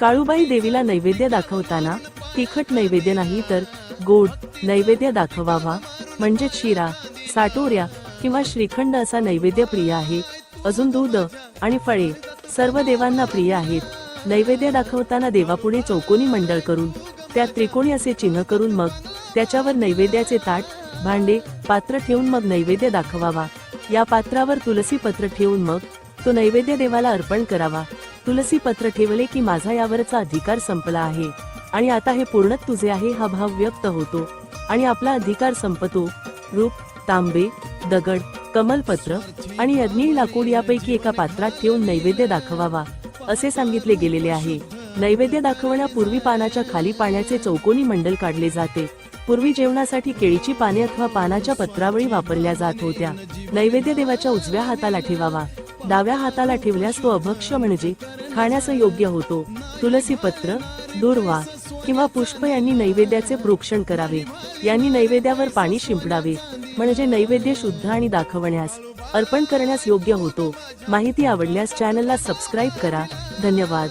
काळूबाई देवीला नैवेद्य दाखवताना तिखट नैवेद्य नाही तर गोड नैवेद्य दाखवावा. म्हणजे शिरा साटोऱ्या किंवा श्रीखंड असा नैवेद्य प्रिय आहे. अजून दूध आणि फळे सर्व देवांना प्रिय आहेत. नैवेद्य दाखवताना देवापुढे चौकोनी मंडळ करून त्यात त्रिकोणी असे चिन्ह करून मग त्याच्यावर नैवेद्याचे ताट भांडे पात्र ठेवून मग नैवेद्य दाखवावा. या पात्रावर तुलसी पत्र ठेवून मग तो नैवेद्य देवाला अर्पण करावा. तुलसी पत्र ठेवले की माझा यावरचा अधिकार संपला आहे. आणि आता हे पूर्ण तुझे आहे हा भाव व्यक्त होतो. आणि आपला अधिकार संपतो. रूप तांबे दगड कमलपत्र आणि अग्नी लाकूड यापैकी एका पात्रात ठेवून नैवेद्य दाखवावा असे सांगितले गेलेले आहे. नैवेद्य दाखवण्यापूर्वी पानाच्या खाली पाण्याचे चौकोनी मंडल काढले जाते. पूर्वी जेवणासाठी केळीची पाने अथवा पानाच्या पत्रावळी वापरल्या जात होत्या. नैवेद्य देवाच्या उजव्या हाताला ठेवावा. डाव्या हाताला ठेवल्यास तो अभक्ष म्हणजे खाण्यास योग्य होतो. तुलसी पत्र दुर्वा किंवा पुष्प यांनी नैवेद्याचे प्रोक्षण करावे. यांनी नैवेद्यावर पाणी शिंपडावे. म्हणजे नैवेद्य शुद्ध आणि दाखवण्यास अर्पण करण्यास योग्य होतो. माहिती आवडल्यास चॅनलला सबस्क्राईब करा. धन्यवाद.